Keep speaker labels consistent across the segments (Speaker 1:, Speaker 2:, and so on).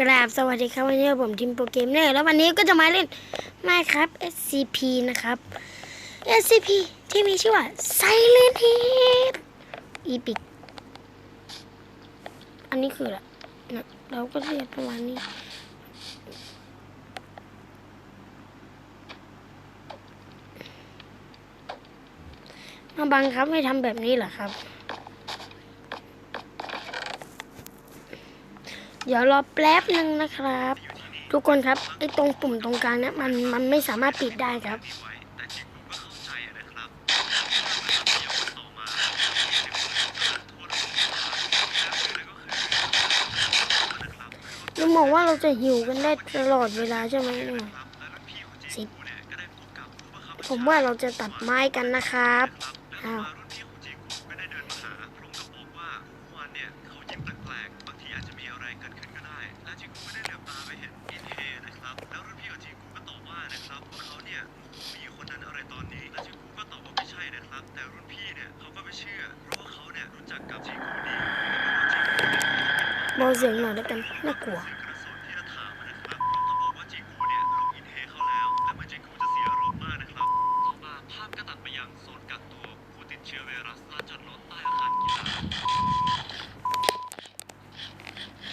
Speaker 1: กราบสวัสดีครับวันนี้ผมทีมโปรเกมเนอร์แล้ววันนี้ก็จะมาเล่นไม่ครับ SCP นะครับ SCP ที่มีชื่อว่า Silent Hill Epic อันนี้คืออะนะเราก็เรียกประมาณนี้ มาบังคับให้ทำแบบนี้เหรอครับ เดี๋ยวรอแป๊บหนึ่งนะครับ ทุกคนครับไอ้ตรงปุ่มตรงกลางเนี่ยมันมันไม่สามารถปิดได้ครับลุงบอกว่าเราจะหิวกันได้ตลอดเวลาใช่ไหมเนี่ยสิผมว่าเราจะตัดไม้กันนะครับอ้าว เบาเสียงหน่อยแล้วกันน่ากลัว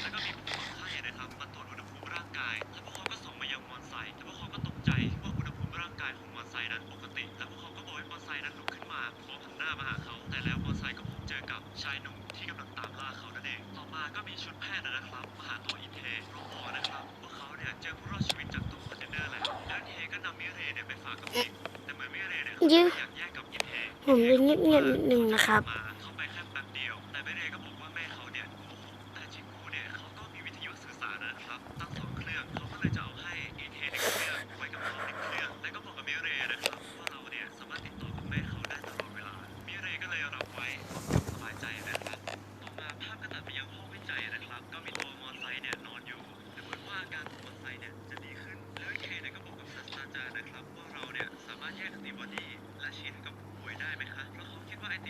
Speaker 2: แล้วก็มีผู้ป่วยไข้นะครับมาตรวจอุณหภูมิร่างกายแล้วพวกเขาก็ส่งมายังมอนไซค์แล้วพวกเขาก็ตกใจว่าอุณหภูมิร่างกายของมอนไซค์นั้นปกติแล้วพวกเขาก็บอกให้มอนไซค์นั้นลุกขึ้นมาพร้อมหันหน้ามาหาเขาแต่แล้วมอนไซค์ก็พบ เจอกับชายหนุ่มที่กำลังตามล่าเขานั่นเอง ต่อมาก็มีชุดแพทย์นะครับมาหาตัวอินเทเพราะบอกนะครับว่าเขาเนี่ยเจอผู้รอดชีวิตจากตู้คอนเทนเนอร์แล้วแล้วอินเทก็นำมิเรเนี่ยไปฝากกับจิกแต่เหมือนมิเรเนี่ยเขาไม่อยากแยกกับอินเท
Speaker 1: ผมจะเงียบๆนิดนึงนะครับ
Speaker 2: มา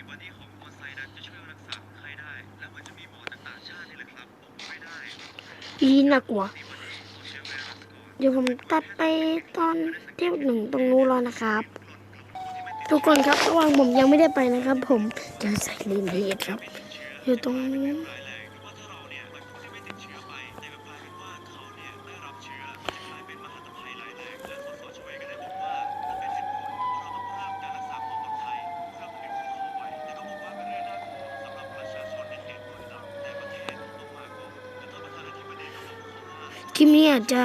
Speaker 2: บอดีของมอเตอร์ไซค์นั้นจะช่วยรักษาคนไข้ได้ และเหมือนจะมีหมอจากต่างชาตินี่แหละครับบอกว่าไม่ได้เราต้องส่ง
Speaker 1: อีน่ากลัว
Speaker 2: แอนติบอดีต่อเชื้อไวรัสก่อน
Speaker 1: เดี๋ยวผมตัดไปตอนที่หนึ่งตรงนู้นแล้วนะครับ ทุกคนครับระหว่างผมยังไม่ได้ไปนะครับ ผมเจอไซเรนเฮดครับ อยู่ตรงนู้น
Speaker 2: จะ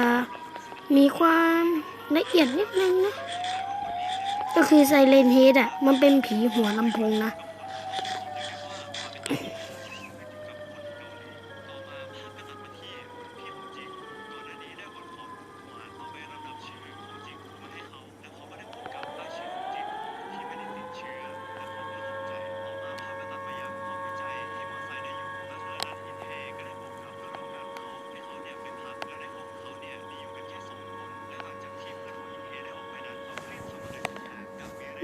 Speaker 2: มีความละเอี
Speaker 1: ยดนิดนึงนะ ก็คือไซเรนเฮดอะ มันเป็นผีหัวลำโพงนะ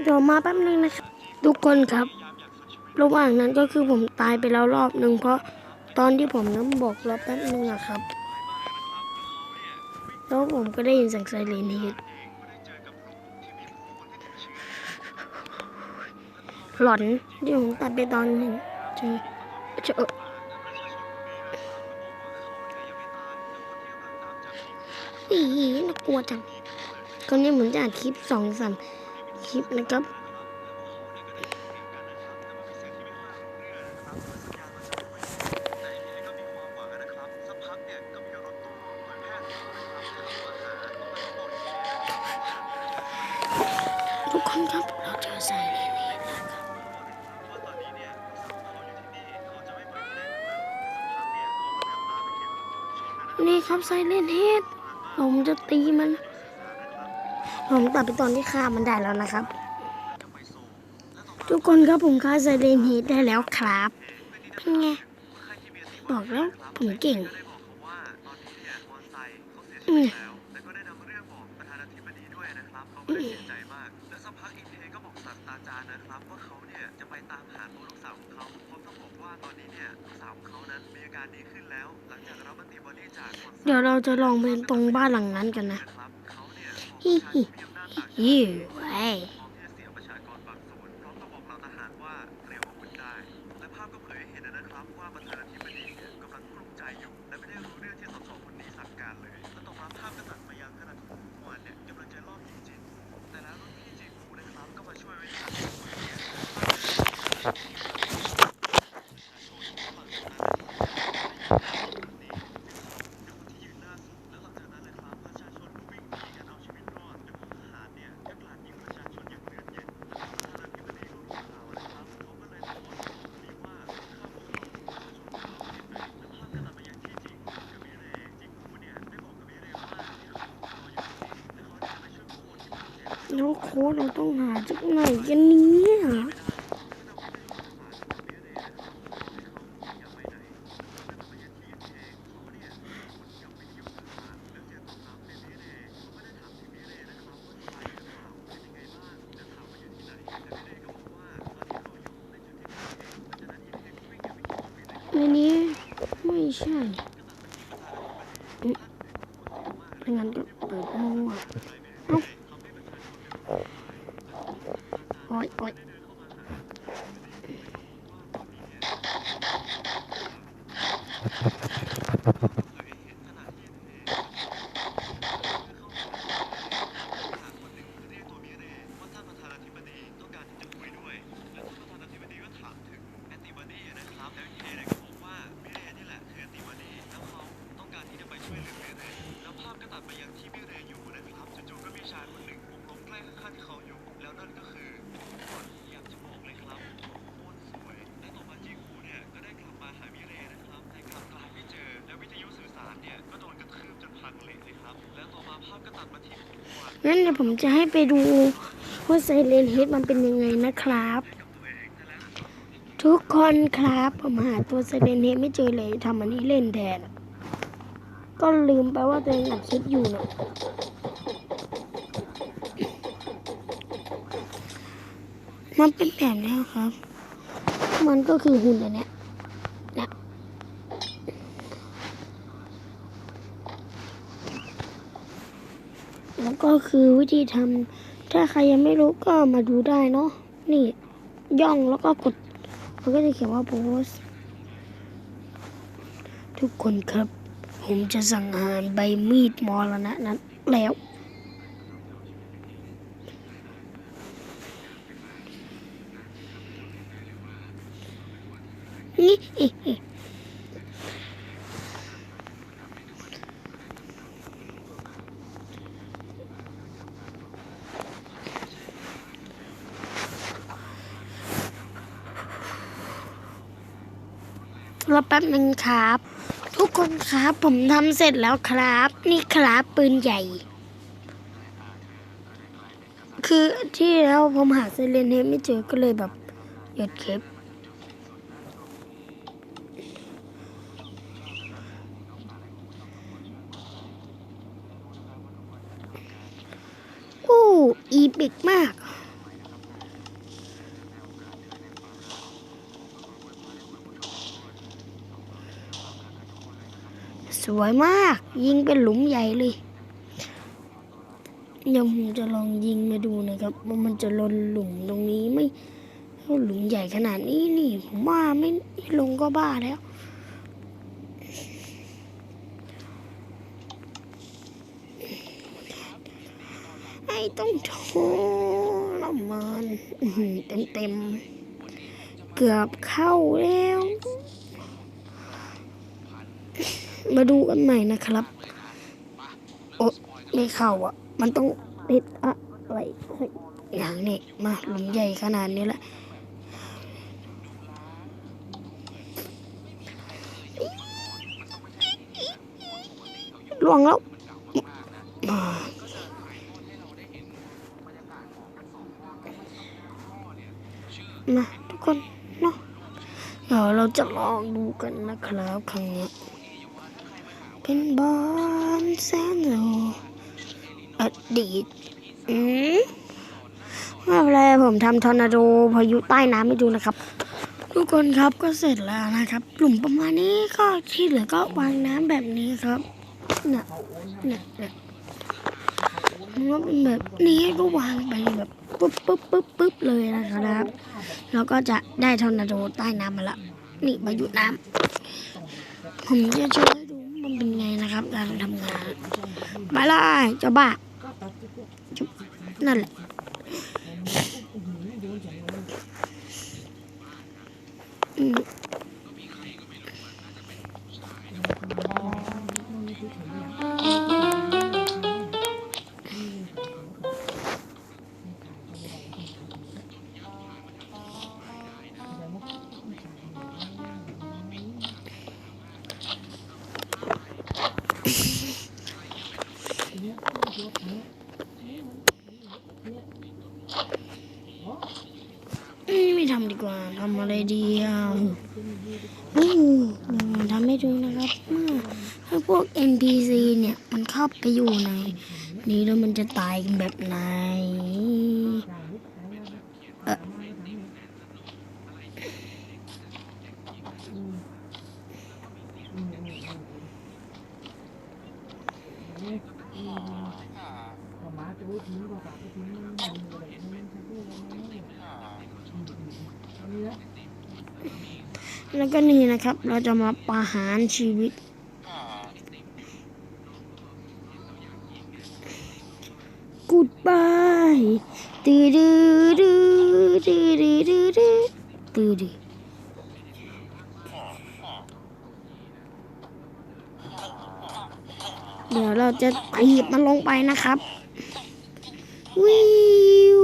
Speaker 1: เดี๋ยวมาแป๊บนึงนะครับทุกคนครับ ระหว่างนั้นก็คือผมตายไปแล้วรอบหนึ่งเพราะตอนที่ผมน้ำบอกรอบแป๊บนึงอะครับ แล้วผมก็ได้ยินเสียงไซเรนเฮดหลอนที่ผมตัดไปตอนหนึ่งเจอเจออีน่ากลัวจังคนนี้เหมือนจะอัดคลิปสองสาม คลิปนะครับ ทุกคนครับเราเจอไซเรนเฮดแล้วครับนี่ครับไซเรนเฮดผมจะตีมัน ผมตัดไปตอนที่ฆ่ามันได้แล้วนะครับ ทุกคนครับผมฆ่าไซเรนเฮดได้แล้วครับเป็นไงบอกแล้วผมเก่งอืม
Speaker 2: แล้วก็ได้นำเรื่องบอกประธานาธิบดีด้วยนะครับเขาก็ได้เสียใจมากแล้วสักพักอินเทก็บอกศาสตราจารย์นะครับว่าเขาเนี่ยจะไปตามหาลูกสาวของเขาพร้อมกับบอกว่าตอนนี้เนี่ยลูกสาวของเขานั้นมีอาการดีขึ้นแล้วหลังจากรับแอนติบอดีจากคน
Speaker 1: เดี๋ยวเราจะลองไปตรงบ้านหลังนั้นกันนะ
Speaker 2: ครับเขาเนี่ย
Speaker 1: ฮิฮิฮิไว้
Speaker 2: พร้อมที่จะเสียประชากรบางส่วนพร้อมกับบอกเหล่าทหารว่าเตรียมอาวุธได้ และภาพก็เผยให้เห็นนะครับว่าประธานาธิบดีเนี่ยกำลังกลุ้มใจอยู่ และไม่ได้รู้เรื่องที่สสคนนี้สั่งการเลย และต่อมาภาพก็ตัดมายังขณะที่ผู้กวนเนี่ยกำลังจะลอบยิงจีกูแต่แล้วรุ่นพี่จีกูนะครับก็มาช่วยไว้ทัน
Speaker 1: แล้วโค้ดเราต้องหาจากไหนกันนี่ยในนี้ไม่ใช่ไม่งั้นก็เปิดมั่วเอ้าโอ๊ยโอ๊ย งั้นเดี๋ยวผมจะให้ไปดูว่าไซเรนเฮดมันเป็นยังไงนะครับ ทุกคนครับผมหาตัวไซเรนเฮดไม่เจอเลยทำอันนี้เล่นแทน ก็ลืมไปว่าตัวเองอัดคลิปอยู่นะมันเป็นแบบนี้ครับ มันก็คือหุ่นอันเนี้ย แล้วก็คือวิธีทำถ้าใครยังไม่รู้ก็มาดูได้เนาะนี่ย่องแล้วก็กดมันก็จะเขียนว่าโพสทุกคนครับ ผมจะสังหารใบมีดมอรณะนั้นแล้วนี่ รอแป๊บหนึ่งครับ ทุกคนครับผมทำเสร็จแล้วครับ นี่ครับปืนใหญ่ คือที่แล้วผมหาไซเรนเฮดไม่เจอก็เลยแบบหยุดคลิปโอ้อีปิกมาก วยมาก ยิงเป็นหลุมใหญ่เลยเดี๋ยวผมจะลองยิงมาดูนะครับว่ามันจะลนหลุมตรงนี้ไหม่หลุมใหญ่ขนาดนี้นี่ ผมว่าไม่ลงก็บ้าแล้วไอ้ต้องโทรมานเต็มเต็มๆเกือบเข้าแล้ว มาดูกันใหม่นะครับ โอ้ไม่เข้าอะ มันต้องติดอะไรอย่างนี้มาหลุมใหญ่ขนาดนี้ละล่วงแล้วมาทุกคนเนาะเดี๋ยวเราจะลองดูกันนะครับครั้งนี้ เป็นบอลแสนโลอดีตอืมไม่เป็นไรผมทำทอร์นาโดพายุใต้น้ำให้ดูนะครับ ทุกคนครับก็เสร็จแล้วนะครับกลุ่มประมาณนี้ก็ที่เหลือก็วางน้ำแบบนี้ครับเนี่ยเนี่ยเนี่ยมันก็เป็นแบบนี้ก็วางไปแบบปุ๊บปุ๊บปุ๊บปุ๊บเลยนะครับ แล้วก็จะได้ทอร์นาโดใต้น้ำมาละนี่มาอยู่น้ำผมจะโชว์ให้ดู มันเป็นไงนะครับการทำงานไปเลยเจ้าบ้านั่นแหละอืม ทำอะไรดีอะนี่ทำให้ดูนะครับว่าถ้าพวก NPC เนี่ย มันเข้าไปอยู่ใน นี้แล้วมันจะตายแบบไหนเอ่อ แล้วก็นี่นะครับ เราจะมาประหารชีวิต Goodbye ตือดือดือดือดือดือดือตือดือเดี๋ยวเราจะถีบมันลงไปนะครับ วิว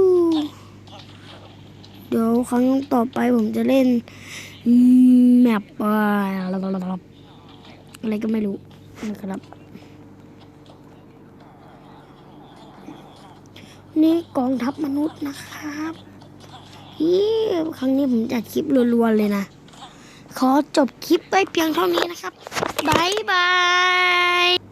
Speaker 1: เดี๋ยว ครั้งต่อไปผมจะเล่นแมปอะไรก็ไม่รู้นะครับ นี่กองทัพมนุษย์นะครับยี่ครั้งนี้ผมจัดคลิปรัวๆเลยนะ ขอจบคลิปไวเพียงเท่านี้นะครับบายบาย